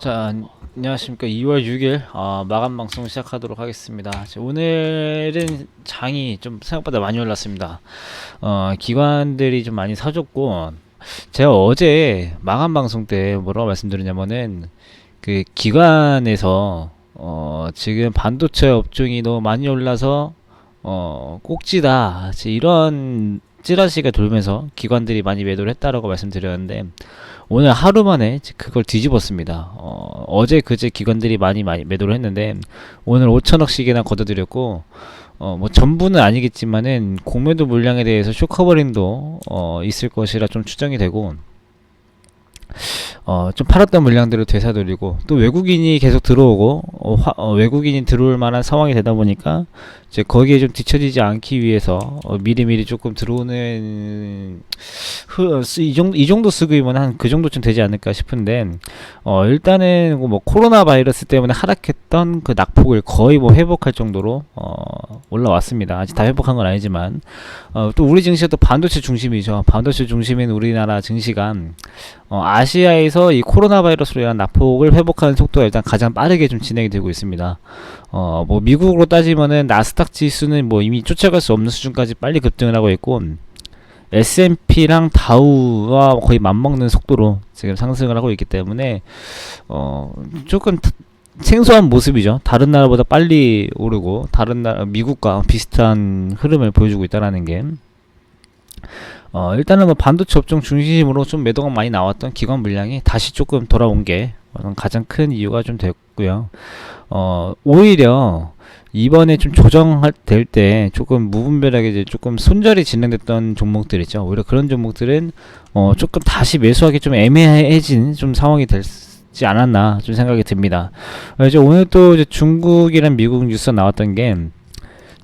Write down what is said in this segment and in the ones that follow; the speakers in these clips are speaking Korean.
자, 안녕하십니까. 2월 6일 어, 마감 방송 시작하도록 하겠습니다. 자, 오늘은 장이 좀 생각보다 많이 올랐습니다. 어, 기관들이 좀 많이 사줬고, 제가 어제 마감 방송 때 뭐라고 말씀드렸냐면은, 그 기관에서 어, 지금 반도체 업종이 너무 많이 올라서 어, 꼭지다. 이런 찌라시가 돌면서 기관들이 많이 매도를 했다라고 말씀드렸는데, 오늘 하루 만에 그걸 뒤집었습니다. 어, 어제 그제 기관들이 많이 많이 매도를 했는데 오늘 5천억씩이나 걷어들였고 어, 뭐 전부는 아니겠지만은 공매도 물량에 대해서 쇼커버링도 어, 있을 것이라 좀 추정이 되고 어, 좀 팔았던 물량들을 되사들이고 또 외국인이 계속 들어오고 어, 화- 어, 외국인이 들어올 만한 상황이 되다 보니까 이제 거기에 좀 뒤처지지 않기 위해서 어, 미리미리 조금 들어오는 흐, 쓰- 이 정도 이 정도 쓰기면 한 그 정도쯤 되지 않을까 싶은데 어, 일단은 뭐 코로나 바이러스 때문에 하락했던 그 낙폭을 거의 뭐 회복할 정도로 어, 올라왔습니다. 아직 다 회복한 건 아니지만 어, 또 우리 증시가 또 반도체 중심이죠. 반도체 중심인 우리나라 증시가 어, 아시아 에서 이 코로나 바이러스로 인한 낙폭을 회복하는 속도가 일단 가장 빠르게 좀 진행이 되고 있습니다. 어, 뭐 미국으로 따지면은 나스닥 지수는 뭐 이미 쫓아갈 수 없는 수준까지 빨리 급등을 하고 있고 S&P랑 다우와 거의 맞먹는 속도로 지금 상승을 하고 있기 때문에 어, 조금 타- 생소한 모습이죠. 다른 나라보다 빨리 오르고 다른 나라 미국과 비슷한 흐름을 보여주고 있다라는 게 어, 일단은 뭐 반도체 업종 중심으로 좀 매도가 많이 나왔던 기관 물량이 다시 조금 돌아온 게 가장 큰 이유가 좀 됐고요. 어, 오히려 이번에 좀 조정할 될 때 조금 무분별하게 이제 조금 손절이 진행됐던 종목들 있죠. 오히려 그런 종목들은 어, 조금 다시 매수하기 좀 애매해진 좀 상황이 됐지 않았나 좀 생각이 듭니다. 어, 이제 오늘 또 이제 중국이랑 미국 뉴스 나왔던 게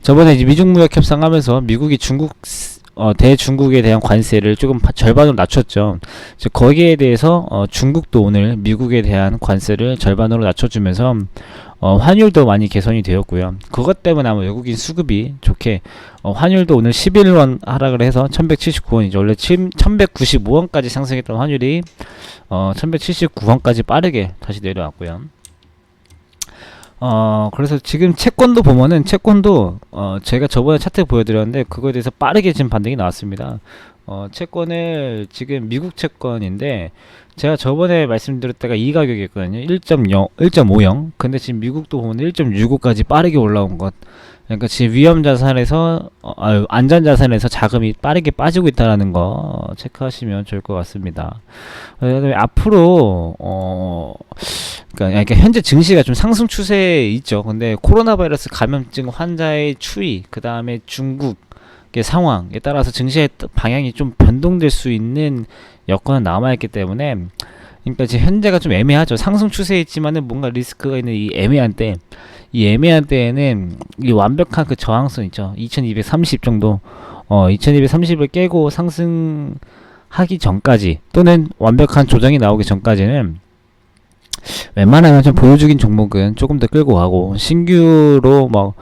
저번에 이제 미중 무역 협상하면서 미국이 중국 스- 어, 대중국에 대한 관세를 조금 바- 절반으로 낮췄죠. 이제 거기에 대해서 어, 중국도 오늘 미국에 대한 관세를 절반으로 낮춰주면서 어, 환율도 많이 개선이 되었고요. 그것 때문에 아마 외국인 수급이 좋게 어, 환율도 오늘 11원 하락을 해서 1179원이죠. 원래 1195원까지 상승했던 환율이 어, 1179원까지 빠르게 다시 내려왔고요. 어, 그래서 지금 채권도 보면은 채권도 어, 제가 저번에 차트 보여드렸는데 그거에 대해서 빠르게 지금 반등이 나왔습니다. 어, 채권을 지금 미국 채권인데 제가 저번에 말씀드릴 때가 이 가격이었거든요. 1.0, 1.50. 근데 지금 미국도 보면 1.65까지 빠르게 올라온 것. 그러니까 지금 위험 자산에서 어, 아, 안전 자산에서 자금이 빠르게 빠지고 있다라는 거 어, 체크하시면 좋을 것 같습니다. 그다음에 앞으로 어 그러니까 이렇게 현재 증시가 좀 상승 추세에 있죠. 근데 코로나 바이러스 감염증 환자의 추이, 그 다음에 중국의 상황에 따라서 증시의 또 방향이 좀 변동될 수 있는 여건은 남아있기 때문에 그러니까 지금 현재가 좀 애매하죠. 상승 추세에 있지만은 뭔가 리스크가 있는 이 애매한 때, 이 애매한 때에는 이 완벽한 그 저항선 있죠. 2230 정도, 어, 2230을 깨고 상승하기 전까지 또는 완벽한 조정이 나오기 전까지는 웬만하면 좀 보여주긴 종목은 조금 더 끌고 가고 신규로 뭐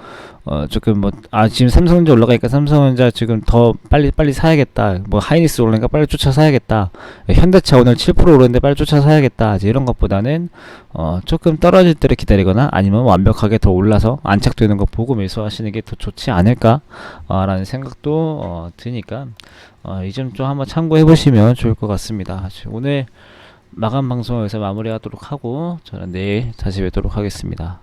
어 조금 뭐 아 지금 삼성전자 올라가니까 삼성전자 지금 더 빨리 빨리 사야겠다. 뭐 하이닉스 올라니까 빨리 쫓아 사야겠다. 현대차 오늘 7% 오르는데 빨리 쫓아 사야겠다. 이제 이런 것보다는 어 조금 떨어질 때를 기다리거나 아니면 완벽하게 더 올라서 안착되는 거 보고 매수하시는 게 더 좋지 않을까 어, 라는 생각도 어 드니까 어 이 점 좀 한번 참고해 보시면 좋을 것 같습니다. 오늘 마감 방송을 여기서 마무리하도록 하고 저는 내일 다시 뵙도록 하겠습니다.